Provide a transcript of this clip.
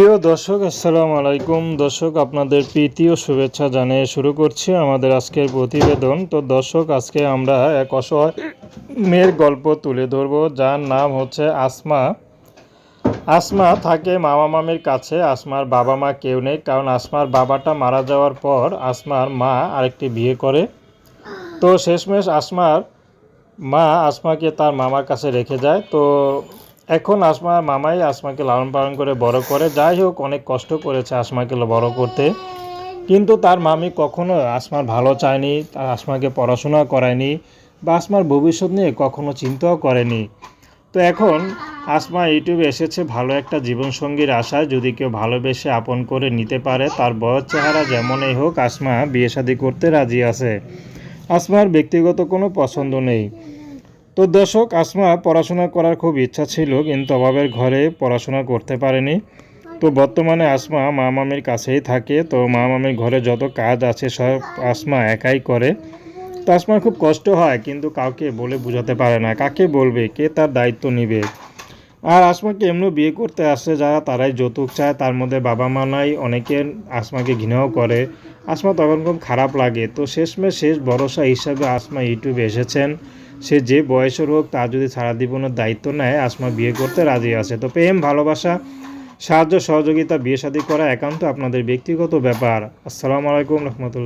প্রিয় দর্শক, আসসালামু আলাইকুম। দর্শক, আপনাদের প্রীতি ও শুভেচ্ছা জানিয়ে শুরু করছি আমাদের আজকের প্রতিবেদন। তো দর্শক, আজকে আমরা এক অসহায় মেয়ের গল্প তুলে ধরব, যার নাম হচ্ছে আসমা। আসমা থাকে মামা মামির কাছে, আসমার বাবা মা কেউ নেই, কারণ আসমার বাবাটা মারা যাওয়ার পর আসমার মা আরেকটি বিয়ে করে। তো শেষমেশ আসমার মা আসমাকে তার মামার কাছে রেখে যায়। তো এখন আসমার মামাই আসমাকে লালন পালন করে বড় করে, যাই হোক, অনেক কষ্ট করেছে আসমাকে বড় করতে। কিন্তু তার মামি কখনো আসমার ভালো চায়নি, তার আসমাকে পড়াশোনা করায়নি বা আসমার ভবিষ্যৎ নিয়ে কখনো চিন্তাও করেনি। তো এখন আসমা ইউটিউবে এসেছে ভালো একটা জীবনসঙ্গীর আশায়, যদি কেউ ভালোবেসে আপন করে নিতে পারে, তার বয়স চেহারা যেমনই হোক, আসমা বিয়ে শাদী করতে রাজি আছে। আসমার ব্যক্তিগত কোনো পছন্দ নেই। তো দর্শক, আসমা পড়াশোনা করার খুব ইচ্ছা ছিল, কিন্তু অভাবের ঘরে পড়াশোনা করতে পারেনি। তো বর্তমানে আসমা মা মামির কাছেই থাকে, তো মা মামির ঘরে যত কাজ আছে সব আসমা একাই করে। তো আসমার খুব কষ্ট হয়, কিন্তু কাউকে বলে বোঝাতে পারে না, কাকে বলবে, কে তার দায়িত্ব নিবে? আর আসমাকে এমনি বিয়ে করতে আসছে যারা, তারাই যৌতুক চায়, তার মধ্যে বাবা মা নাই অনেকে আসমাকে ঘৃণাও করে। আসমা তখন খুব খারাপ লাগে। তো শেষমেশ শেষ ভরসা হিসাবে আসমা ইউটিউবে এসেছেন। সে যে বয়সের হোক, তার যদি সারা জীবনের দায়িত্ব নেয়, আসমা বিয়ে করতে রাজি আছে। তো প্রেম, ভালোবাসা, সাহায্য, সহযোগিতা বিয়ে শাদী করা একান্ত আপনাদের ব্যক্তিগত ব্যাপার। আসসালামু আলাইকুম রহমতুল্লাহ।